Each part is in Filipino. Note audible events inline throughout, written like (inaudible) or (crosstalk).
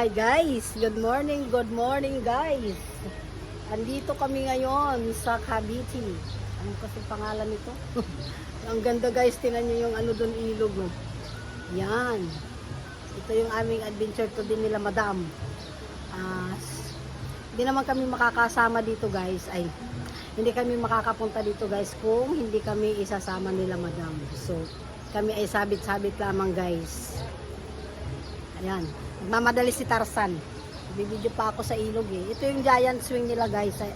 Hi guys! Good morning, good morning guys! Andito kami ngayon sa Cavite. Ano kasi pangalan nito? (laughs) Ang ganda guys, tinan nyo yung ano doon ilog. Oh. Yan. Ito yung aming adventure to din nila madam. S- hindi naman kami makakasama dito guys. Ay, hindi kami makakapunta dito guys kung hindi kami isasama nila madam. So, kami ay sabit-sabit lamang guys. Ayan. Nagmamadali si Tarzan. Bibidyo pa ako sa ilog eh. Ito yung giant swing nila guys. eh.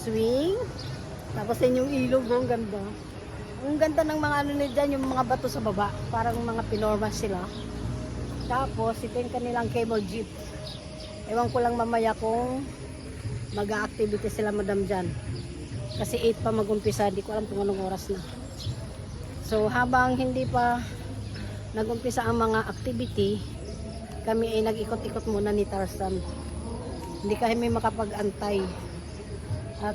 Swing. Tapos yun yung ilog. Oh, ang ganda. Ang ganda ng mga ano nila dyan, yung mga bato sa baba. Parang mga pinormas sila. Tapos ito yung kanilang cable jeep. Ewan ko lang mamaya kung mag-activity sila madam dyan. Kasi 8 pa mag-umpisa. Di ko alam kung anong oras na. So habang hindi pa nag-umpisa ang mga activity, kami ay nag-ikot-ikot muna ni Tarzan. Hindi kami makapag-antay. At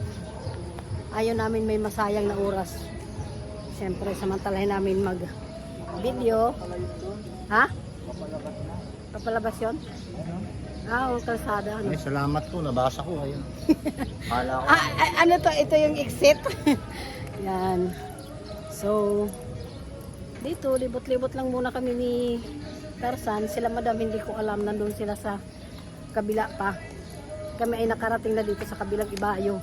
ayaw namin may masayang na oras. Siyempre, samantalahin namin mag-video. Ha? Papalabas yun? Ah, ang kalsada. Ano? Ay, salamat po, nabasa ko ayun. (laughs) Kala ko. Ah, ah, ano to? Ito yung exit. (laughs) Yan. So, dito, libot-libot lang muna kami ni Tarzan. Sila madam, hindi ko alam. Nandun sila sa kabila pa. Kami ay nakarating na dito sa kabilang ibayo.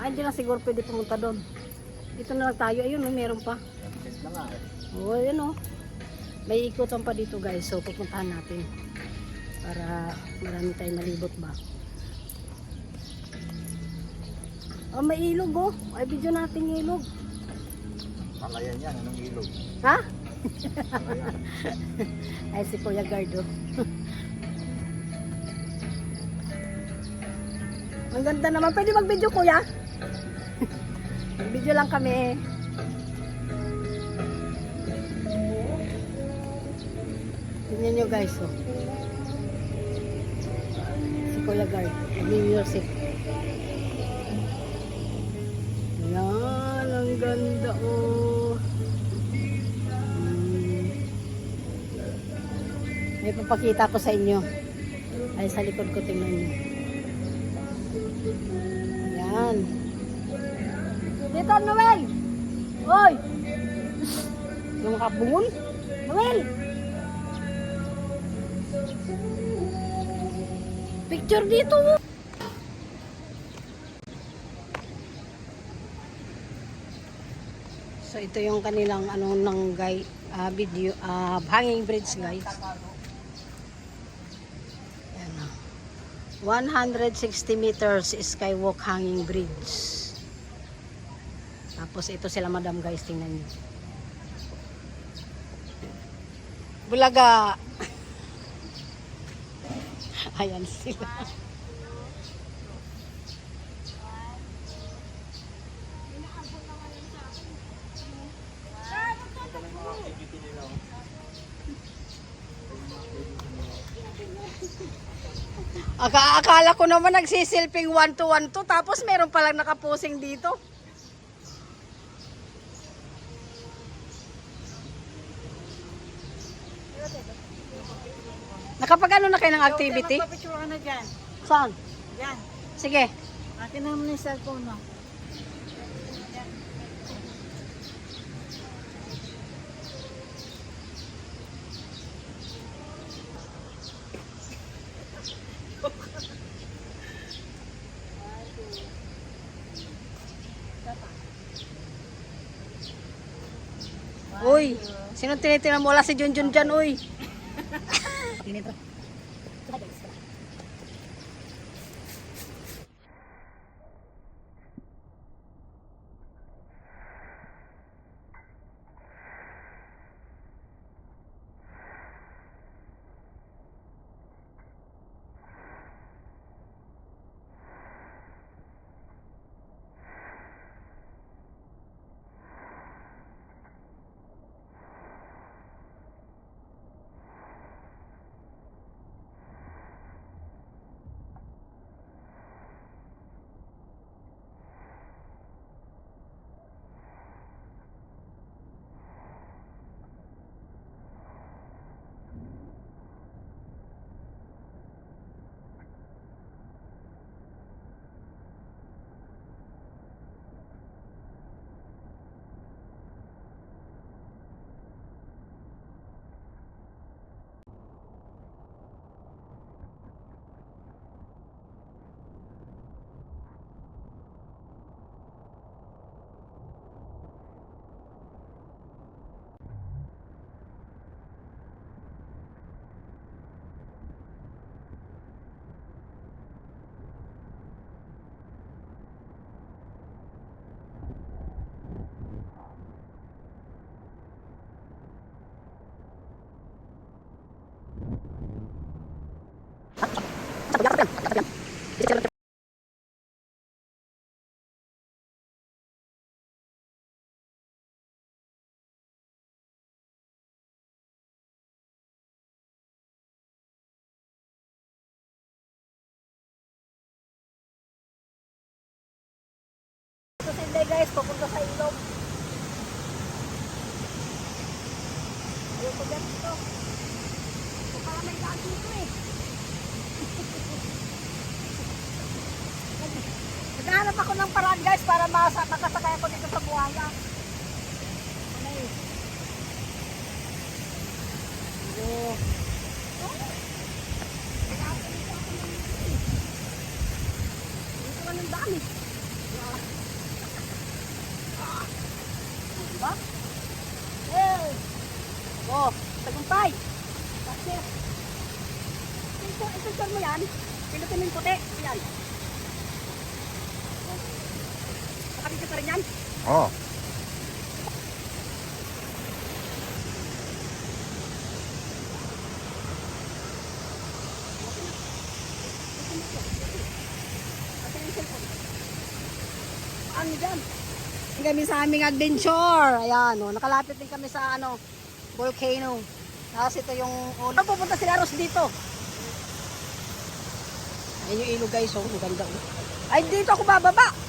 Ah, hindi na siguro pwede pumunta doon. Dito na lang tayo. Ayun, oh, meron pa. Oo, yun oh. May ikutan pa dito guys. So, pupuntahan natin. Para marami tayong malibot ba. Oh, may ilog oh. Ay, video natin yung ilog. Palayan yan, anong ilog? Ha? Ay, si Kuya Gardo. Ang ganda naman. Pwede mag-video, Kuya? Video lang kami. Tingnan nyo guys, oh. Si Kuya Guard, nag-music. Ganda, oh. Hmm. May papakita ko sa inyo. Ay, sa likod ko tingnan nyo. Ayan. Dito, Noel! Hoy! Yung makabungol? Noel! Picture dito! So ito yung kanilang ano ng guy ah, video ah, hanging bridge guys. Ayan na. 160 meters skywalk hanging bridge. Tapos ito sila madam guys tingnan niyo. Bulaga. (laughs) Ayan sila. Aka akala ko naman nagsisilping one to one to tapos meron palang nakapusing dito. Nakapag ano na kayo ng activity? Magpapicture ka na dyan. Saan? Yan. Sige. Akin na mo na yung cellphone mo. Uy, sino tinitinan mo? Wala si Junjun dyan, uy. Tinitra. (laughs) Inday guys, papunta sa ilog. Ayoko dyan dito. Ito pala may daan dito eh. Naghahanap ako ng paraan guys para makasakay ako dito sa buhaya. Ano eh? Oh. Dito ka ng eh. Diba? Hey! Oh, tagumpay! Kasi, ito, ito, ito mo yan. Pinutin mo yung puti. Yan. Ka rin yan. Oh. Ano dyan? Kami sa aming adventure. Ayan, oh, nakalapit din kami sa ano, volcano. Tapos ito yung ulo. Pupunta sila Ros dito. Ayun yung ilog guys, oh, ang ganda. oh. Ay, dito ako bababa.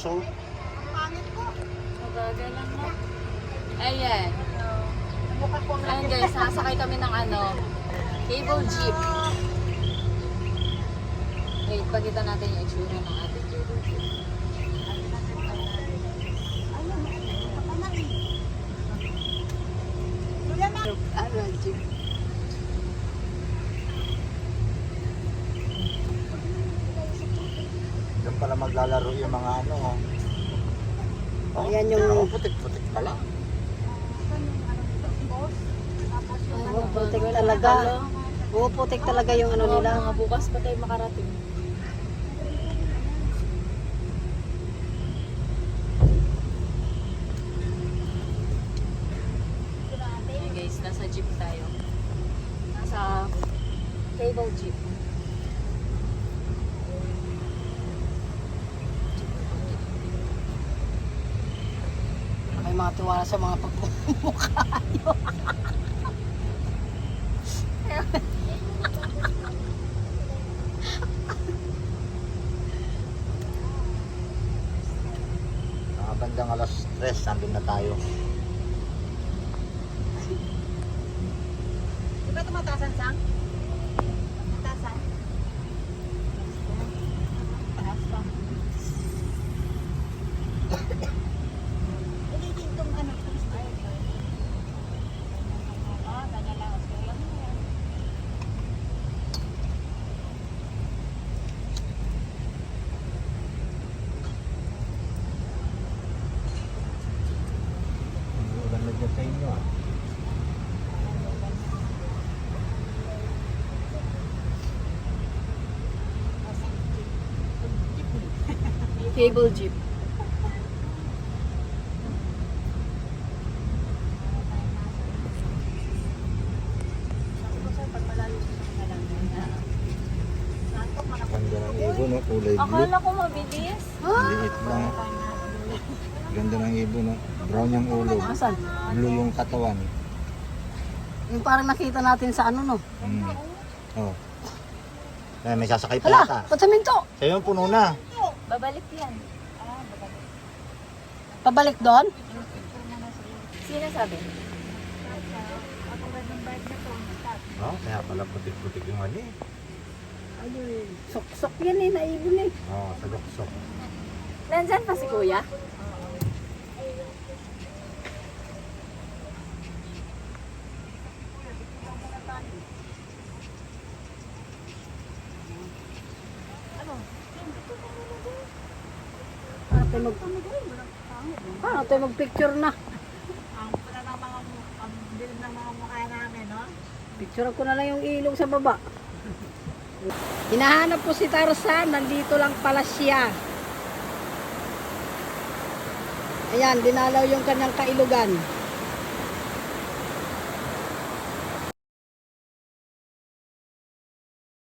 Kalso. Magagal lang mo. Ayan. Ayan guys, sasakay kami ng ano, cable jeep. Wait, pagkita natin yung itsura ng ating cable jeep. Ano, jeep. Doon pala maglalaro yung mga ano. Oh. Oh, Ayan yung- oh, putik-putik pala. Oh, putik talaga. Oo, putik talaga yung ano nila. Mga bukas pa tayo makarating. Guys, nasa jeep tayo. Nasa cable jeep. May mga tiwala sa mga pagmumukha nyo. Mga bandang alas 3, nandun na tayo. Di ba tumatasan sang? Tumatasan? Taas pa. Hindi dito ano. Ah, ganyan lang. Okay lang yan. Ulan na dyan sa inyo ah. Cable jeep. Ganda ng ibon, no? kulay blue. Akala ko mabilis. Liit lang. Ganda ng ibon, no? brown yung ulo. Asan? Blue yung katawan. Yung parang nakita natin sa ano no. Mm. Oh. Ay, may sasakay pa. Hala, ba't sa minto? Sa'yo yung puno na. Babalik yan. Ah, babalik. Pabalik doon? Sino sabi? Oh, kaya pala putik-putik yung ano eh. Ayun, sok-sok yan eh, naibon eh. Oh, sa luksok. Nandyan pa si kuya? Para tayo mag-picture na. Ang pula ng mga ang bilid ng mga mukha namin, no? Picture ko na lang yung ilog sa baba. Hinahanap ko si Tarzan, nandito lang pala siya. Ayan, dinalaw yung kanyang kailugan.